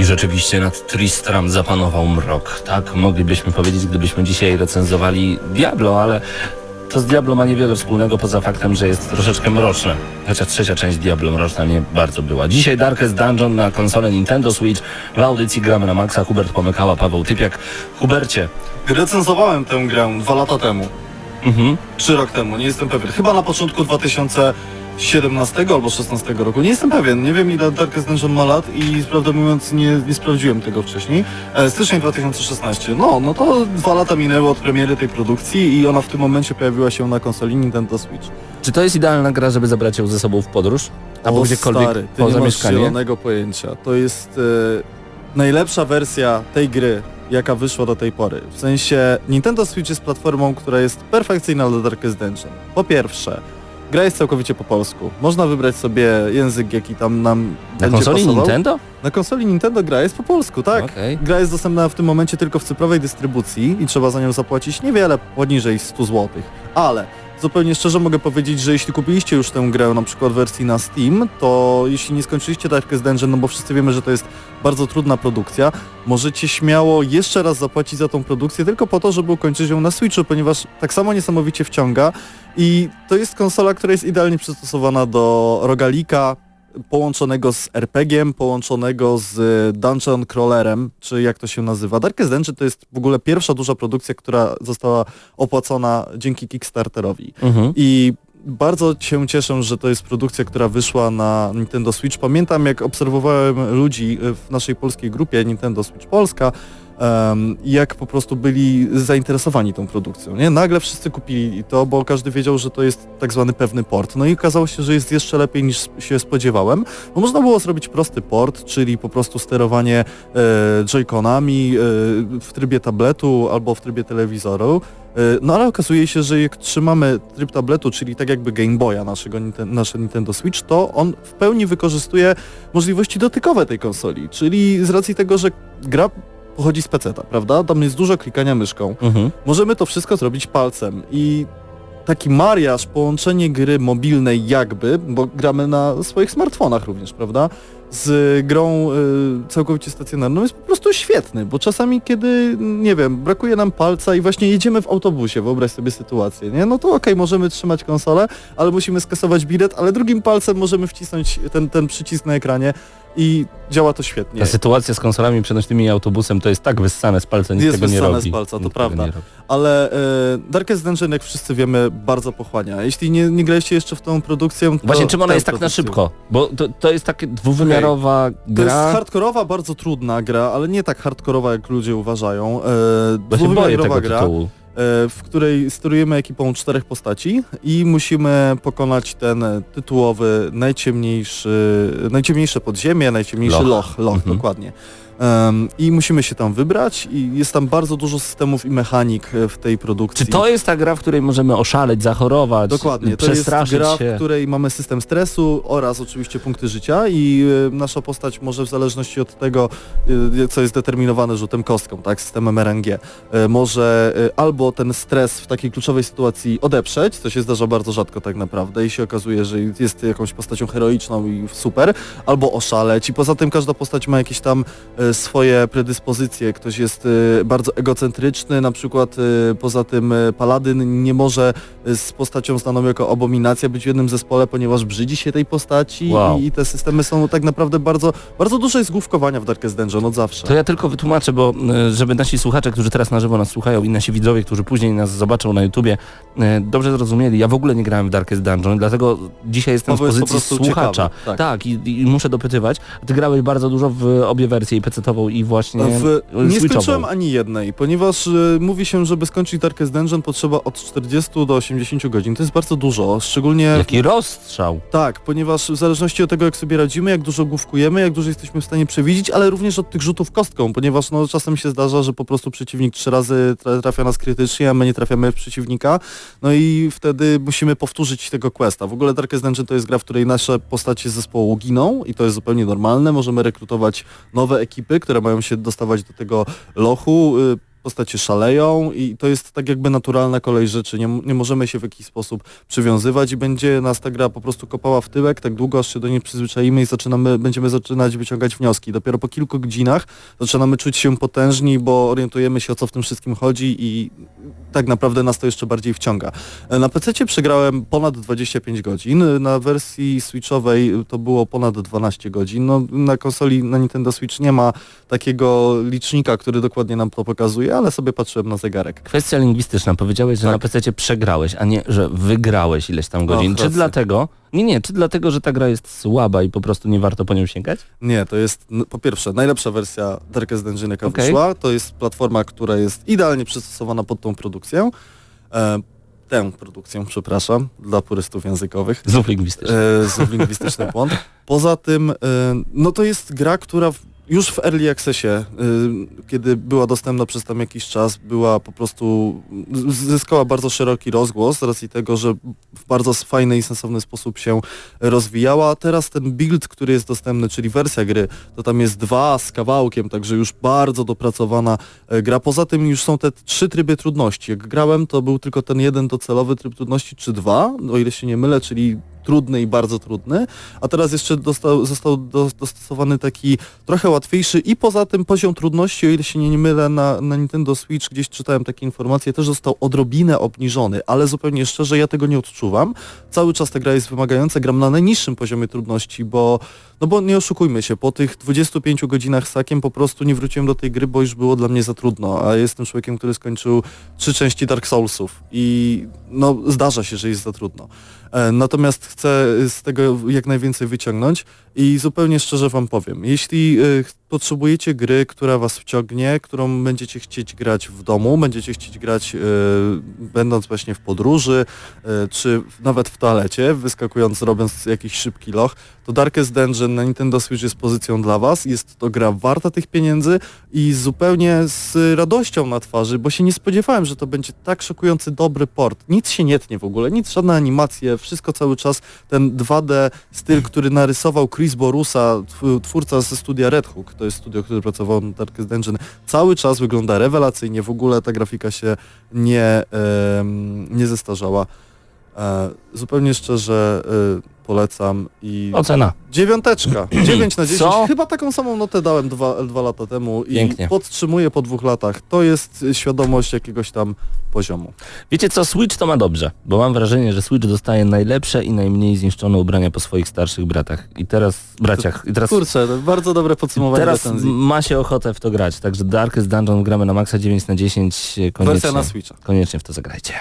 I rzeczywiście nad Tristram zapanował mrok, tak? Moglibyśmy powiedzieć, gdybyśmy dzisiaj recenzowali Diablo, ale to z Diablo ma niewiele wspólnego poza faktem, że jest troszeczkę mroczne. Chociaż trzecia część Diablo mroczna nie bardzo była. Dzisiaj Darkest Dungeon na konsolę Nintendo Switch. W audycji gramy na Maxa. Hubert Pomykała, Paweł Typiak. Hubercie. Recenzowałem tę grę dwa lata temu, Mhm. czy rok temu, nie jestem pewien. Chyba na początku 2017 albo 16 roku, nie jestem pewien. Nie wiem ile Darkest Dungeon ma lat i prawdę mówiąc nie, nie sprawdziłem tego wcześniej. E, styczeń 2016. No, no to dwa lata minęły od premiery tej produkcji i ona w tym momencie pojawiła się na konsoli Nintendo Switch. Czy to jest idealna gra, żeby zabrać ją ze sobą w podróż? Albo O, gdziekolwiek stary, ty poza nie masz mieszkanie? zielonego pojęcia. To jest e, najlepsza wersja tej gry, jaka wyszła do tej pory. W sensie Nintendo Switch jest platformą, która jest perfekcyjna dla Darkest Dungeon. Po pierwsze, gra jest całkowicie po polsku. Można wybrać sobie język, jaki tam nam Na będzie konsoli pasował. Nintendo? Na konsoli Nintendo gra jest po polsku, tak. Okej. Gra jest dostępna w tym momencie tylko w cyfrowej dystrybucji i trzeba za nią zapłacić niewiele poniżej 100 zł. Ale zupełnie szczerze mogę powiedzieć, że jeśli kupiliście już tę grę na przykład w wersji na Steam, to jeśli nie skończyliście Darkest Dungeon, no bo wszyscy wiemy, że to jest bardzo trudna produkcja, możecie śmiało jeszcze raz zapłacić za tą produkcję tylko po to, żeby ukończyć ją na Switchu, ponieważ tak samo niesamowicie wciąga i to jest konsola, która jest idealnie przystosowana do rogalika, połączonego z RPG-iem, połączonego z Dungeon Crawlerem, czy jak to się nazywa. Darkest Dungeon to jest w ogóle pierwsza duża produkcja, która została opłacona dzięki Kickstarterowi. Mhm. I bardzo się cieszę, że to jest produkcja, która wyszła na Nintendo Switch. Pamiętam, jak obserwowałem ludzi w naszej polskiej grupie Nintendo Switch Polska, em, jak po prostu byli zainteresowani tą produkcją. Nie? Nagle wszyscy kupili to, bo każdy wiedział, że to jest tak zwany pewny port. No i okazało się, że jest jeszcze lepiej niż się spodziewałem, bo można było zrobić prosty port, czyli po prostu sterowanie e, joyconami e, w trybie tabletu albo w trybie telewizoru. E, No ale okazuje się, że jak trzymamy tryb tabletu, czyli tak jakby Game Boya naszego nasze Nintendo Switch, to on w pełni wykorzystuje możliwości dotykowe tej konsoli, czyli z racji tego, że gra pochodzi z PC-ta, prawda? Tam jest dużo klikania myszką. Mhm. Możemy to wszystko zrobić palcem i taki mariaż, połączenie gry mobilnej jakby, bo gramy na swoich smartfonach również, prawda? Z grą y, całkowicie stacjonarną jest po prostu świetny, bo czasami kiedy, nie wiem, brakuje nam palca i właśnie jedziemy w autobusie, wyobraź sobie sytuację, nie? No to okej, możemy trzymać konsolę, ale musimy skasować bilet, ale drugim palcem możemy wcisnąć ten, ten przycisk na ekranie i działa to świetnie. Ta sytuacja z konsolami przenośnymi i autobusem to jest tak wyssane z palca, nikt Jest tego nie wyssane robi. z palca, to Nikt prawda. Ale e, Darkest Dungeon, jak wszyscy wiemy, bardzo pochłania. Jeśli nie, nie graliście jeszcze w tą produkcję, to Właśnie czym ona jest tak na szybko? Bo to, to jest taka dwuwymiarowa To jest gra. hardkorowa, bardzo trudna gra, ale nie tak hardkorowa, jak ludzie uważają. E, Bo się boję dwuwymiarowa tego gra, tytułu. e, w której sterujemy ekipą czterech postaci i musimy pokonać ten tytułowy, najciemniejszy, najciemniejsze podziemie, najciemniejszy Loch. loch, loch, Mhm. dokładnie. Em, I musimy się tam wybrać i jest tam bardzo dużo systemów i mechanik e, w tej produkcji. Czy to jest ta gra, w której możemy oszaleć, zachorować, Dokładnie, to jest gra, się? w której mamy system stresu oraz oczywiście punkty życia i y, nasza postać może w zależności od tego, y, co jest determinowane rzutem kostką, tak, systemem RNG, y, może albo ten stres w takiej kluczowej sytuacji odeprzeć, co się zdarza bardzo rzadko tak naprawdę i się okazuje, że jest jakąś postacią heroiczną i super, albo oszaleć i poza tym każda postać ma jakieś tam swoje predyspozycje, ktoś jest y, bardzo egocentryczny, na przykład y, poza tym y, paladyn nie może z postacią znaną jako abominacja być w jednym zespole, ponieważ brzydzi się tej postaci Wow. i, i te systemy są tak naprawdę bardzo, bardzo dużo jest główkowania w Darkest Dungeon od zawsze. To ja tylko wytłumaczę, bo żeby nasi słuchacze, którzy teraz na żywo nas słuchają i nasi widzowie, którzy później nas zobaczą na YouTubie, dobrze zrozumieli. Ja w ogóle nie grałem w Darkest Dungeon, dlatego dzisiaj jestem w po pozycji prostu słuchacza. ciekawy, tak. Tak, i, i muszę dopytywać. Ty grałeś bardzo dużo w obie wersje, i PC-tową i właśnie W, nie skończyłem ani jednej, ponieważ y, mówi się, żeby skończyć Darkest Dungeon potrzeba od 40 do 80 godzin. To jest bardzo dużo, szczególnie... Jaki rozstrzał. Tak, ponieważ w zależności od tego, jak sobie radzimy, jak dużo główkujemy, jak dużo jesteśmy w stanie przewidzieć, ale również od tych rzutów kostką, ponieważ no, czasem się zdarza, że po prostu przeciwnik trzy razy tra- trafia nas krytycznie, a my nie trafiamy w przeciwnika, no i wtedy musimy powtórzyć tego questa. W ogóle Darkest Dungeon to jest gra, w której nasze postacie z zespołu giną i to jest zupełnie normalne. Możemy rekrutować nowe ekipy, które mają się dostawać do tego lochu. Postacie szaleją i to jest tak jakby naturalna kolej rzeczy. Nie, nie możemy się w jakiś sposób przywiązywać i będzie nas ta gra po prostu kopała w tyłek tak długo, aż się do niej przyzwyczaimy i zaczynamy, będziemy zaczynać wyciągać wnioski. Dopiero po kilku godzinach zaczynamy czuć się potężni, bo orientujemy się o co w tym wszystkim chodzi i tak naprawdę nas to jeszcze bardziej wciąga. Na PC przegrałem ponad 25 godzin, na wersji switchowej to było ponad 12 godzin. No, na konsoli na Nintendo Switch nie ma takiego licznika, który dokładnie nam to pokazuje, ale sobie patrzyłem na zegarek. Kwestia lingwistyczna. Powiedziałeś, że Tak. na PC przegrałeś, a nie, że wygrałeś ileś tam godzin. Czy dlatego, nie, nie, czy dlatego, że ta gra jest słaba i po prostu nie warto po nią sięgać? Nie, to jest n- po pierwsze najlepsza wersja Darkest Dungeon jaka Okej. wyszła. To jest platforma, która jest idealnie przystosowana pod tą produkcję. E, tę produkcję, przepraszam, dla purystów językowych. Znów lingwistyczny. e, lingwistyczny błąd. Poza tym, e, no to jest gra, która w, już w Early Accessie, e, kiedy była dostępna przez tam jakiś czas, była po prostu, zyskała bardzo szeroki rozgłos z racji tego, że w bardzo fajny i sensowny sposób się rozwijała. Teraz ten build, który jest dostępny, czyli wersja gry, to tam jest dwa z kawałkiem, także już bardzo dopracowana e, gra. Poza tym już są te trzy tryby trudności. Jak grałem, to był tylko ten jeden docelowy tryb trudności, czy dwa, o ile się nie mylę, czyli trudny i bardzo trudny, a teraz jeszcze dostał, został do, dostosowany taki trochę łatwiejszy i poza tym poziom trudności, o ile się nie mylę, na, na Nintendo Switch, gdzieś czytałem takie informacje, też został odrobinę obniżony, ale zupełnie szczerze ja tego nie odczuwam. Cały czas ta gra jest wymagająca, gram na najniższym poziomie trudności, bo no bo nie oszukujmy się, po tych 25 godzinach sakiem po prostu nie wróciłem do tej gry, bo już było dla mnie za trudno, a jestem człowiekiem, który skończył trzy części Dark Soulsów i no zdarza się, że jest za trudno. E, Natomiast chcę z tego jak najwięcej wyciągnąć i zupełnie szczerze Wam powiem, jeśli e, potrzebujecie gry, która Was wciągnie, którą będziecie chcieć grać w domu, będziecie chcieć grać e, będąc właśnie w podróży, e, czy nawet w toalecie, wyskakując, robiąc jakiś szybki loch, to Darkest Dungeon na Nintendo Switch jest pozycją dla Was, jest to gra warta tych pieniędzy i zupełnie z radością na twarzy, bo się nie spodziewałem, że to będzie tak szokujący dobry port. Nic się nie tnie w ogóle, nic, żadne animacje, wszystko cały czas. Ten 2D styl, który narysował Chris Borusa, tw- twórca ze studia Red Hook, to jest studio, które pracowało na Darkest Dungeon, cały czas wygląda rewelacyjnie, w ogóle ta grafika się nie, nie zestarzała. E, zupełnie szczerze e, polecam i Ocena. dziewiąteczka, 9 na 10, Co? chyba taką samą notę dałem dwa, dwa lata temu i Pięknie. podtrzymuję po dwóch latach. To jest świadomość jakiegoś tam poziomu. Wiecie co, Switch to ma dobrze, bo mam wrażenie, że Switch dostaje najlepsze i najmniej zniszczone ubrania po swoich starszych bratach. I teraz, braciach, i teraz, Kurczę, bardzo dobre podsumowanie teraz recenzji. ma się ochotę w to grać. Także Darkest Dungeon gramy na maksa 9 na 10. Koniecznie, Wersja na Switcha. koniecznie w to zagrajcie.